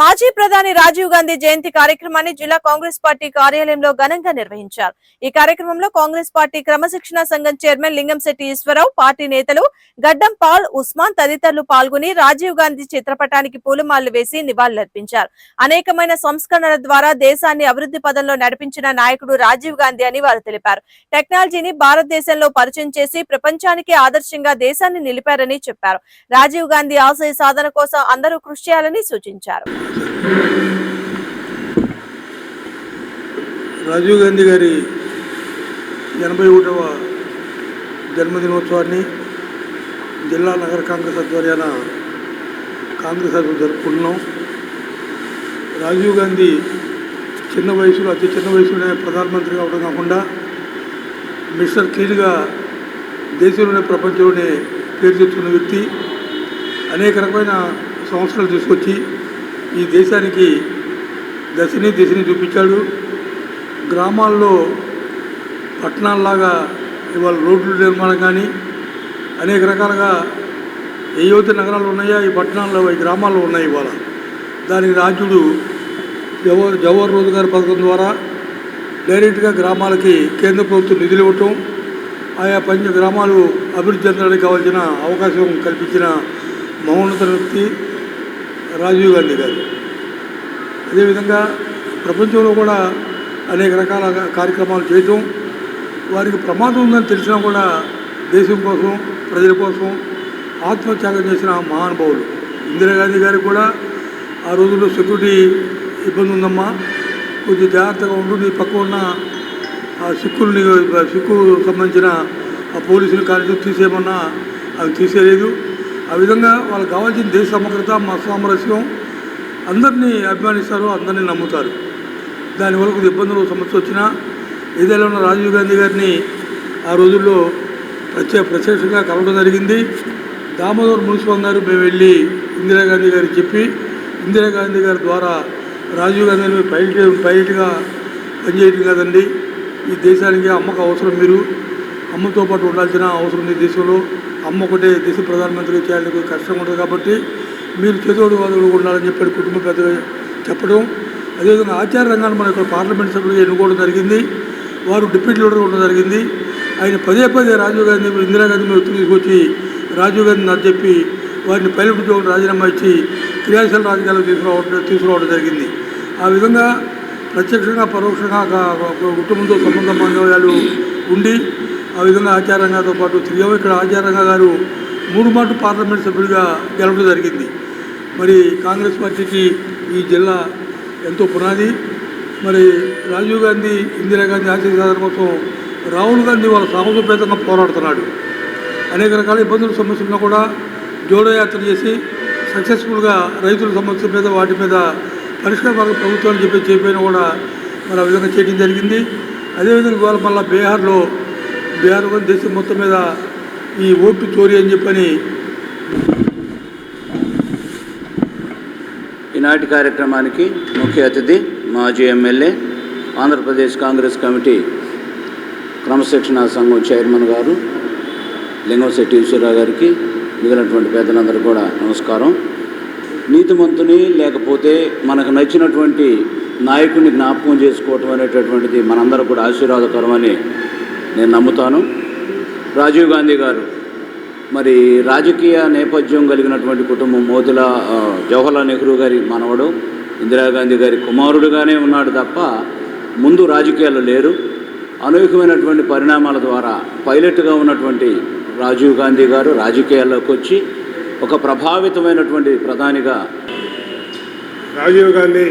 మాజీ ప్రధాని రాజీవ్ గాంధీ జయంతి కార్యక్రమాన్ని జిల్లా కాంగ్రెస్ పార్టీ కార్యాలయంలో ఘనంగా నిర్వహించారు. ఈ కార్యక్రమంలో కాంగ్రెస్ పార్టీ క్రమశిక్షణ సంఘం చైర్మన్ లింగంశెట్టి ఈశ్వరరావు పార్టీ నేతలు గడ్డం పాల్ ఉస్మాన్ తదితరులు పాల్గొని రాజీవ్ గాంధీ చిత్రపటానికి పూలమాలలు వేసి నివాళులర్పించారు. అనేకమైన సంస్కరణల ద్వారా దేశాన్ని అభివృద్ధి పదంలో నడిపించిన నాయకుడు రాజీవ్ గాంధీ అని వారు తెలిపారు. టెక్నాలజీని భారతదేశంలో పరిచయం చేసి ప్రపంచానికి ఆదర్శంగా దేశాన్ని నిలిపారని చెప్పారు. రాజీవ్ గాంధీ ఆశయ సాధన కోసం అందరూ కృషి చేయాలని సూచించారు. రాజీవ్ గాంధీ గారి ఎనభై ఒకటవ జన్మదినోత్సవాన్ని జిల్లా నగర కాంగ్రెస్ ఆధ్వర్యాన కాంగ్రెస్ సభ్యులు జరుపుకుంటున్నాం. రాజీవ్ గాంధీ చిన్న వయసులో అతి చిన్న వయసులోనే ప్రధానమంత్రి అవడం కాకుండా మిస్టర్ క్లీన్గా దేశంలోనే ప్రపంచంలోనే పేరు తెచ్చుకున్న వ్యక్తి. అనేక రకమైన సంస్థలు తీసుకొచ్చి ఈ దేశానికి దశని దిశని చూపించాడు. గ్రామాల్లో పట్టణాల్లాగా ఇవాళ రోడ్లు నిర్మాణం కానీ అనేక రకాలుగా ఏవైతే నగరాలు ఉన్నాయో ఈ పట్టణాల్లో ఈ గ్రామాల్లో ఉన్నాయి ఇవాళ. దానికి రాజ్యుడు జవహర్ జవహర్ రోజ్గార్ పథకం ద్వారా డైరెక్ట్గా గ్రామాలకి కేంద్ర ప్రభుత్వం నిధులు ఇవ్వటం ఆయా పంచ గ్రామాలు అభివృద్ధి చెందడానికి కావాల్సిన అవకాశం కల్పించిన మహోన్నత వ్యక్తి రాజీవ్ గాంధీ గారు. అదేవిధంగా ప్రపంచంలో కూడా అనేక రకాల కార్యక్రమాలు చేయటం వారికి ప్రమాదం ఉందని తెలిసినా కూడా దేశం కోసం ప్రజల కోసం ఆత్మత్యాగం చేసిన మహానుభావులు ఇందిరాగాంధీ గారికి కూడా ఆ రోజుల్లో సెక్యూరిటీ ఇబ్బంది ఉందమ్మా. కొద్దిగా జాగ్రత్తగా ఉండు నీ పక్క ఉన్న ఆ సిక్కుల్ని సిక్కు సంబంధించిన ఆ పోలీసులు కార్యక్రమం తీసేయమన్నా. అవి తీసేయలేదు. ఆ విధంగా వాళ్ళకి కావాల్సిన దేశ సమగ్రత మా సామరస్యం అందరినీ అభిమానిస్తారు అందరినీ నమ్ముతారు. దానివల్ల కొద్ది ఇబ్బందులు సమస్య వచ్చినా ఏదైనా ఉన్న రాజీవ్ గాంధీ గారిని ఆ రోజుల్లో ప్రత్యేక ప్రత్యక్షంగా కలవడం జరిగింది. దామోదర్ మున్సిపల్ గారు మేము వెళ్ళి ఇందిరాగాంధీ గారికి చెప్పి ఇందిరాగాంధీ గారి ద్వారా రాజీవ్ గాంధీని పైలట్ పైలట్గా పనిచేయడం కాదండి. ఈ దేశానికి అమ్మకు అవసరం మీరు. అమ్మతో పాటు ఉండాల్సిన అవసరం ఉంది దేశంలో. అమ్మ ఒకటే దేశ ప్రధానమంత్రి చేయాలని కష్టం ఉంటుంది కాబట్టి మీరు చేతోడు వాదుడు ఉండాలని చెప్పాడు కుటుంబ పెద్దలు చెప్పడం. అదేవిధంగా ఆచార రంగాన్ని మన ఇక్కడ పార్లమెంట్ సభ్యులుగా ఎన్నుకోవడం జరిగింది. వారు డిప్యూటీ లీడర్ ఉండడం జరిగింది. ఆయన పదే పదే రాజీవ్ గాంధీ ఇందిరాగాంధీ మీద తీసుకొచ్చి రాజీవ్ గాంధీ నాకు చెప్పి వారిని పైలట్ ఉద్యోగం రాజీనామా ఇచ్చి క్రియాశీల రాజకీయాలకు తీసుకురావడం తీసుకురావడం జరిగింది. ఆ విధంగా ప్రత్యక్షంగా పరోక్షంగా కుటుంబంతో సంబంధ బాంధవ్యాలు ఉండి ఆ విధంగా ఆచారంగాతో పాటు తిరిగాము. ఇక్కడ ఆచారంగా గారు మూడు మాటలు పార్లమెంట్ సభ్యుడిగా గెలవడం జరిగింది. మరి కాంగ్రెస్ పార్టీకి ఈ జిల్లా ఎంతో పునాది. మరి రాజీవ్ గాంధీ ఇందిరాగాంధీ ఆశయ సాధన కోసం రాహుల్ గాంధీ వాళ్ళ సాహసోపేతంగా పోరాడుతున్నాడు. అనేక రకాల ఇబ్బందులు సమస్యలను కూడా జోడో యాత్ర చేసి సక్సెస్ఫుల్గా రైతుల సమస్యల మీద వాటి మీద పరిష్కార మార్గం ప్రభుత్వాన్ని చెప్పి చెప్పినా కూడా మరి ఆ విధంగా చేయడం జరిగింది. అదేవిధంగా ఇవాళ మళ్ళీ బీహార్లో బీహార్ కూడా దేశం మొత్తం మీద ఈ ఓటు చోరీ అని చెప్పని ఈనాటి కార్యక్రమానికి ముఖ్య అతిథి మాజీ ఎమ్మెల్యే ఆంధ్రప్రదేశ్ కాంగ్రెస్ కమిటీ క్రమశిక్షణ సంఘం చైర్మన్ గారు లింగంశెట్టి ఈశ్వరరావు గారికి మిగిలినటువంటి పెద్దలందరూ కూడా నమస్కారం. నీతిమంతుని లేకపోతే మనకు నచ్చినటువంటి నాయకుడిని జ్ఞాపకం చేసుకోవటం అనేటటువంటిది మనందరూ కూడా ఆశీర్వాదకరమని నేను నమ్ముతాను. రాజీవ్ గాంధీ గారు మరి రాజకీయ నేపథ్యం కలిగినటువంటి కుటుంబం మోతిలా జవహర్లాల్ నెహ్రూ గారి మనవడు ఇందిరాగాంధీ గారి కుమారుడుగానే ఉన్నాడు తప్ప ముందు రాజకీయాలు లేరు. అనూహ్యమైనటువంటి పరిణామాల ద్వారా పైలట్గా ఉన్నటువంటి రాజీవ్ గాంధీ గారు రాజకీయాల్లోకి వచ్చి ఒక ప్రభావితమైనటువంటి ప్రధానిగా రాజీవ్ గాంధీ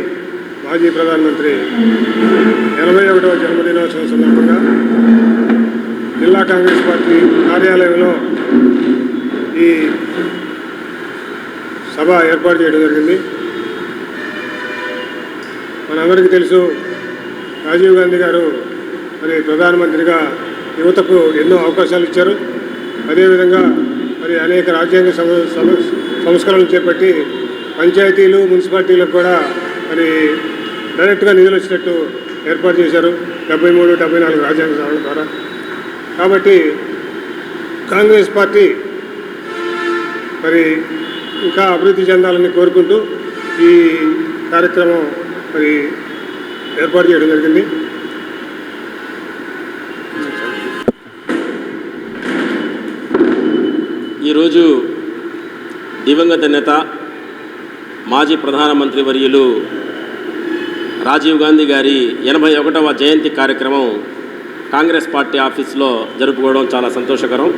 మాజీ ప్రధానమంత్రి ఎనభై ఒకటవ జన్మదినోత్సవం సందర్భంగా జిల్లా కాంగ్రెస్ పార్టీ కార్యాలయంలో ఈ సభ ఏర్పాటు చేయడం జరిగింది. మనందరికీ తెలుసు రాజీవ్ గాంధీ గారు మరి ప్రధానమంత్రిగా యువతకు ఎన్నో అవకాశాలు ఇచ్చారు. అదేవిధంగా మరి అనేక రాజ్యాంగ సంస్కరణలు చేపట్టి పంచాయతీలు మున్సిపాలిటీలకు కూడా మరి డైరెక్ట్గా నిధులు వచ్చినట్టు ఏర్పాటు చేశారు. డెబ్బై మూడు డెబ్బై నాలుగు రాజ్యాంగ సవరణ ద్వారా. కాబట్టి కాంగ్రెస్ పార్టీ మరి ఇంకా అభివృద్ధి చెందాలని కోరుకుంటూ ఈ కార్యక్రమం మరి ఏర్పాటు చేయడం జరిగింది. ఈరోజు దివంగత నేత మాజీ ప్రధానమంత్రి వర్యులు రాజీవ్ గాంధీ గారి ఎనభై ఒకటవ జయంతి కార్యక్రమం కాంగ్రెస్ పార్టీ ఆఫీస్లో జరుపుకోవడం చాలా సంతోషకరం.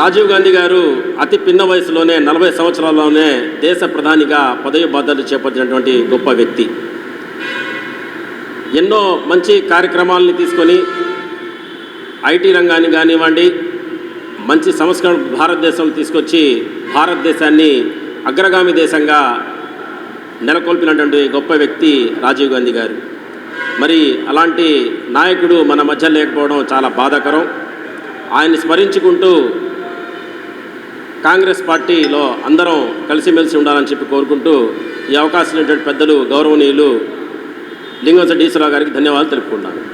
రాజీవ్ గాంధీ గారు అతి పిన్న వయసులోనే నలభై సంవత్సరాల్లోనే దేశ ప్రధానిగా పదవి బాధ్యతలు చేపట్టినటువంటి గొప్ప వ్యక్తి. ఎన్నో మంచి కార్యక్రమాలని తీసుకొని ఐటీ రంగాన్ని కానివ్వండి మంచి సంస్కరణ భారతదేశం తీసుకొచ్చి భారతదేశాన్ని అగ్రగామి దేశంగా నెలకొల్పినటువంటి గొప్ప వ్యక్తి రాజీవ్ గాంధీ గారు. మరి అలాంటి నాయకుడు మన మధ్య లేకపోవడం చాలా బాధాకరం. ఆయన స్మరించుకుంటూ కాంగ్రెస్ పార్టీలో అందరం కలిసిమెలిసి ఉండాలని చెప్పి కోరుకుంటూ ఈ అవకాశం పెద్దలు గౌరవనీయులు లింగం డీసరావు గారికి ధన్యవాదాలు తెలుపుకుంటాను